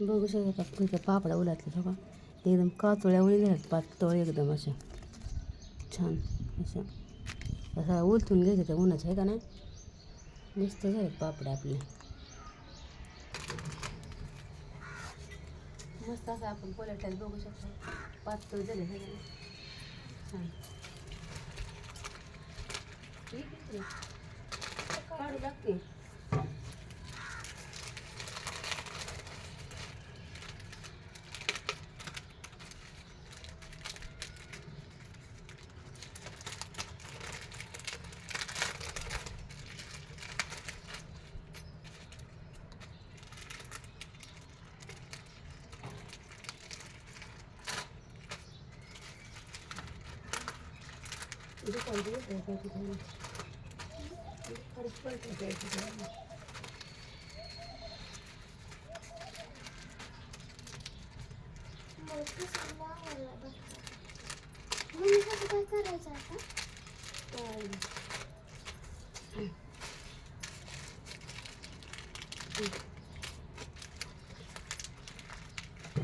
बघू शकता इथं पापडा उलातले सगळं एकदम काचोळ्या उळी झाल्यात पातळ एकदम अशा. छान अशा. असा उलथून घ्यायचं त्या उन्हाच्या आहे का नाही? मस्त झाले पापड आपले. मस्त असं आपण पोलेटाला बघू शकतो. पातळ झाले छान. काढू लागते काय करायचं आता काय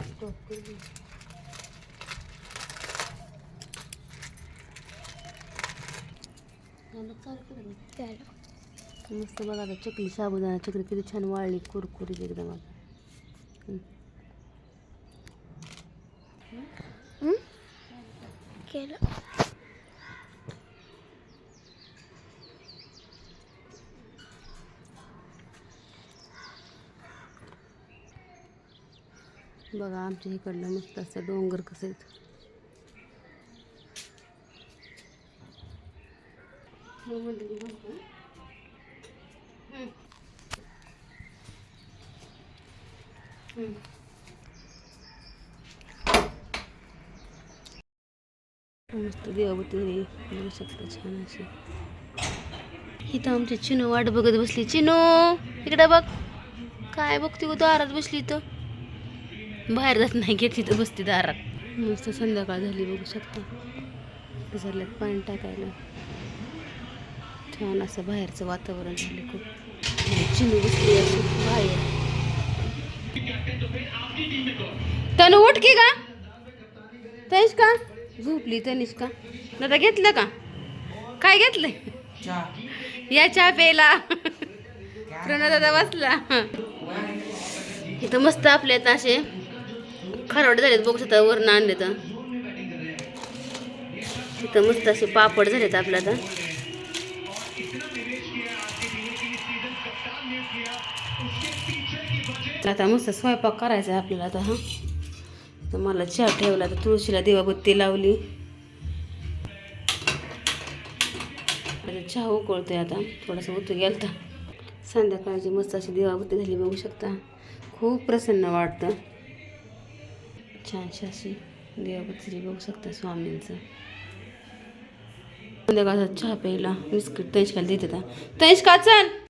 स्टॉप करू झालं चालू करू त्याला मस्त बघा आता चकली साबुदाणा चकली किती छान वाळली कुरकुरीत एकदम आता केलं बघा आमच्या इकडलं मस्त असं डोंगर कसं आहेत हो मंडळी, बघा. हम्म. हम्म. मस्त देवाबती बघू शकता छान अशी इथं आमची चिनू वाट बघत बसली. चिनू इकडे बघ. काय बघते गो दारात बसली इथं? बाहेर जात नाही घेत तिथं बसते दारात. मस्त संध्याकाळ झाली बघू शकता. झाल्यात पाणी टाकायला. छान असं बाहेरचं वातावरण झालं खूप. आणि चिनू बसली अशी बाहेर तनु उठ की का तनिष का झोपली तनिष का दादा घेतलं का? काय घेतलंय या चहा प्रणव दादा बसला. इथं मस्त आपल्या इथं असे. खरवड झालेत बघू शकता वरण आणले तर इथं मस्त असे पापड झालेत आपल्या आता आता मस्त स्वयंपाक करायचा आहे आपल्याला आता हा? तर मला चहा ठेवला तर तुळशीला दिवाबत्ती लावली. आता चहा उकळतोय आता थोडासा उतू गेलता. संध्याकाळची मस्त अशी दिवाबत्ती झाली बघू शकता. खूप प्रसन्न वाटतं. छानशी अशी देवाबत्ती बघू शकता स्वामींचं. संध्याकाळचा चहा प्यायला बिस्किट तैशकाला देत होता तैशका चल?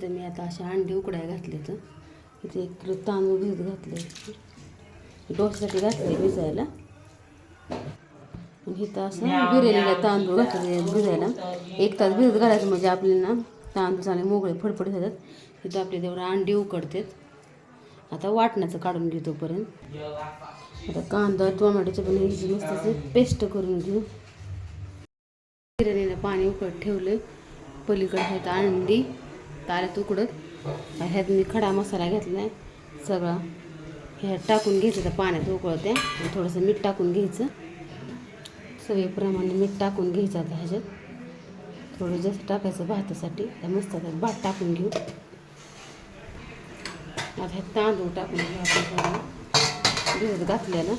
इथं मी आता अशा अंडी उकडाय घातले तर इथे एक तांदूळ भिजत घातले डोश्यासाठी घातले भिजायला. आणि इथं असं बिर्याणीला तांदूळ घातले भिजायला. एक तास भिजत घालायचं म्हणजे आपल्याला तांदूळ चांगले मोकळे फडफड झाल्यात. इथं आपले तेवढं अंडी उकडतात. आता वाटण्याचं काढून घेतोपर्यंत आता कांदा टोमॅटोचं पण हिजी मस्त पेस्ट करून घेऊ. बिर्याणीला पाणी उकळत ठेवलं पलीकडे आहेत अंडी. तारे उकडत ह्यात मी खडा मसाला घेतला आहे सगळा. ह्यात टाकून घ्यायचं त्या पाण्यात उकळते. आणि थोडंसं मीठ टाकून घ्यायचं. सगळेप्रमाणे मीठ टाकून घ्यायचं आता ह्याच्यात. थोडं जास्त टाकायचं भातासाठी. त्या मस्त आता भात टाकून घेऊ. आता ह्यात तांदूळ टाकून घेऊ आपण सगळं भिजत घातलेलं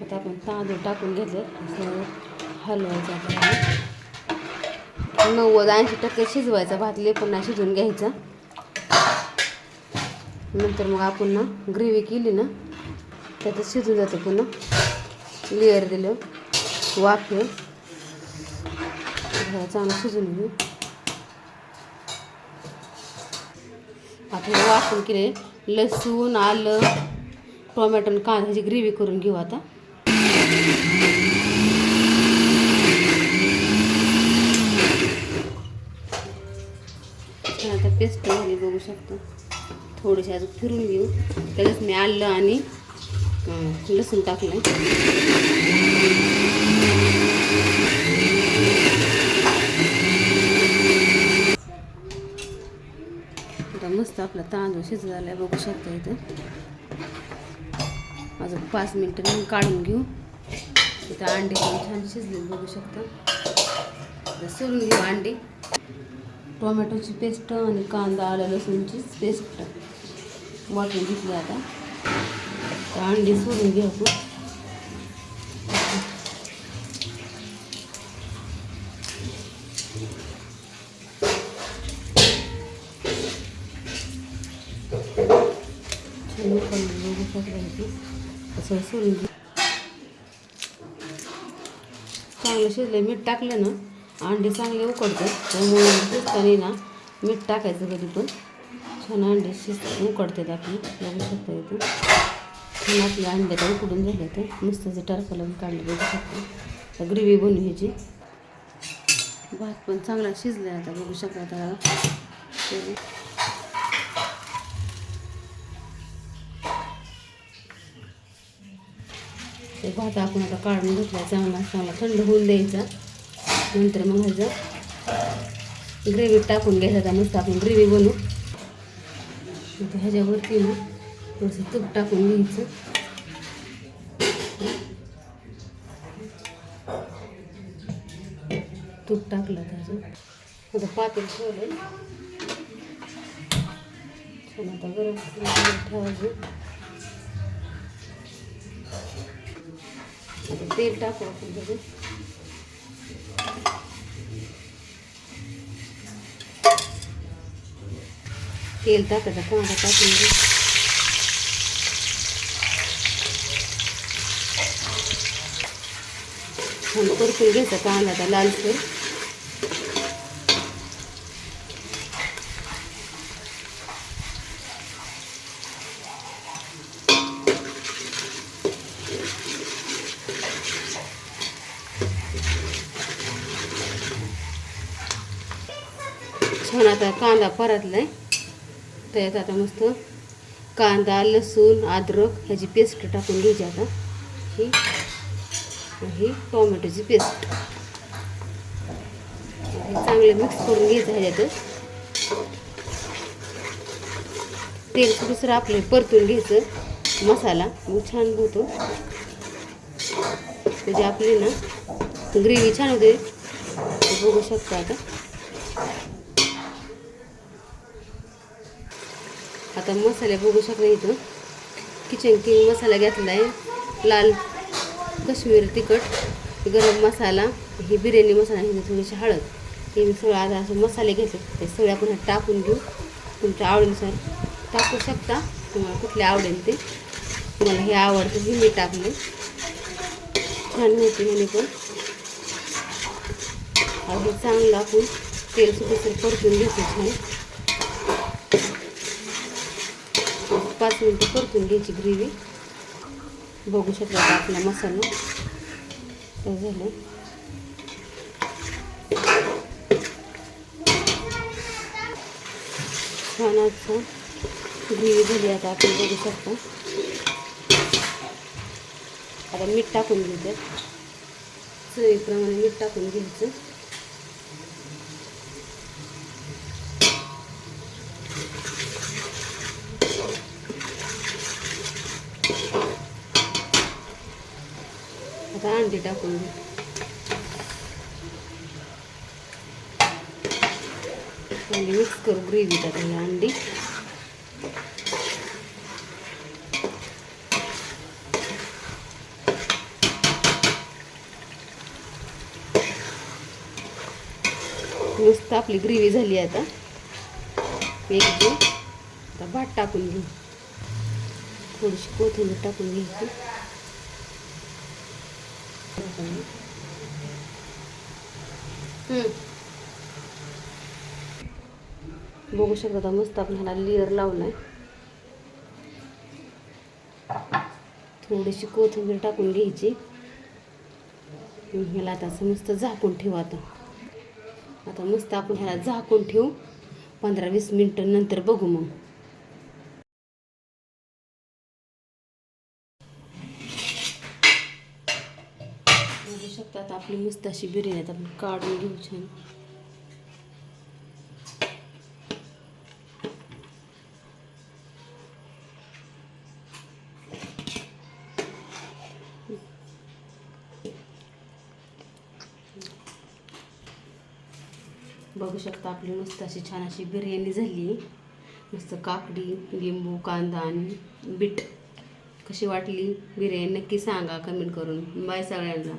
आता आपण तांदूळ टाकून घेतले असं हलवायचं आपल्याला. नव्वद ऐंशी टक्के शिजवायचा. भातले पुन्हा शिजवून घ्यायचा. नंतर मग आपण ना ग्रेव्ही केली ना त्याचं शिजून जातं पुन्हा. लेअर दिलं वाफे चांगलं शिजून घेऊ आता वाफून केले लसूण आलं टोमॅटो आणि कांद्याची ग्रेव्ही करून घेऊ आता. छान आता पेस्ट झाली बघू शकतो. थोडीशी अजून फिरून घेऊ. त्याच्यात मी आलं आणि लसूण टाकलं आता मस्त आपला तांदूळ शिजत झाला आहे बघू शकता इथं. अजून पाच मिनटं मग काढून घेऊ. इथं अंडे पण छान शिजले बघू शकता. आता सोलून घेऊ अंडे. टोमॅटोची पेस्ट आणि कांदा आलं लसूणची पेस्ट वाटून घेतली आता तर अंडी सोलून घेऊ आपण छान उकळून बघू शकता इथे असं सोलून घेऊ चांगलं शिजले मीठ टाकलं ना अंडे चांगले उकडतात त्यामुळे शिजताना ना मीठ टाकायचं कधी पण छान अंडे शिज उकडतात आपली बघू शकता इथं छान आपले अंडे तर उकडून झाले तर मस्त असं लावून काढले बघू शकता. ग्रेव्ही बनवू ह्याची. भात पण चांगला शिजला आता बघू शकता त्याला तर ते भात आपण आता काढून घेतला चांगला चांगला थंड होऊन द्यायचा. नंतर मग ह्याचं ग्रेव्ही टाकून घ्यायचा आता मस्त आपण ग्रेव्ही बनवू. आता ह्याच्यावरती ना थोडंसं तूप टाकून घ्यायचं. तूप टाकलं त्याचं आता पातेल ठेवलं छान आता गरम ठेवायचं. आता तेल टाकू आपण त्याचं तेल टाकायचं कांदा टाकून घे छान परतून घ्यायचा कांदा आता लालसर छान आता कांदा परतलाय. त्यात आता मस्त कांदा लसूण अद्रक ह्याची पेस्ट टाकून घ्यायची आता. ही ही टोमॅटोची पेस्ट चांगलं चांगले मिक्स करून घ्यायचं ह्याच्यात. तेल दुसरं आपलं परतून घ्यायचं मसाला. मग छान होतो. म्हणजे आपली ना ग्रेव्ही छान होते. बघू शकता आता. आता मसाले बघू शकता इथं. किचन किंग मसाला घेतला आहे लाल कश्मीर तिखट गरम मसाला ही बिर्याणी मसाला ही थोडीशी हळद. हे मी सगळं आता असं मसाले घेतले ते सगळे आपण टाकून घेऊ. तुमच्या आवडीनुसार टाकू शकता. तुम्हाला कुठले आवडेल ते. तुम्हाला हे आवडतं हे मी टाकले. छान होते म्हणे पण. हे चांगलं आपण तेल सुद्धा परतून घेतो छान. पाच मिनटं परतून घ्यायची ग्रेव्ही. बघू शकता आपला मसाला. तर झालं? छान असं ग्रेव्ही झाली आता आपण बघू शकतो. आता मीठ टाकून घेऊ त्यात चवीप्रमाणे मीठ टाकून घ्यायचं. आता अंडी टाकून. घेऊ अंडी मिक्स करू ग्रेव्हीत आता ही अंडी. नुसतं आपली ग्रेव्ही झाली आता. एक दोन. आता भात टाकून घेऊ. थोडीशी कोथिंबीर टाकून घ्यायची. बघू शकता आता मस्त आपण ह्याला लेअर लावलाय. थोडीशी कोथिंबीर टाकून घ्यायची. ह्याला आता असं मस्त झाकून ठेवू आता. आता मस्त आपण ह्याला झाकून ठेवू. पंधरा वीस मिनटं नंतर बघू मग बघू शकता आता आपली मस्त अशी बिर्याणी आता आपण काढून घेऊ छान. बघू शकता आपली मस्त अशी छान अशी बिर्याणी झाली. मस्त काकडी लिंबू कांदा आणि बीट. कशी वाटली? बिर्याणी नक्की सांगा कमेंट करून. बाय सगळ्यांना.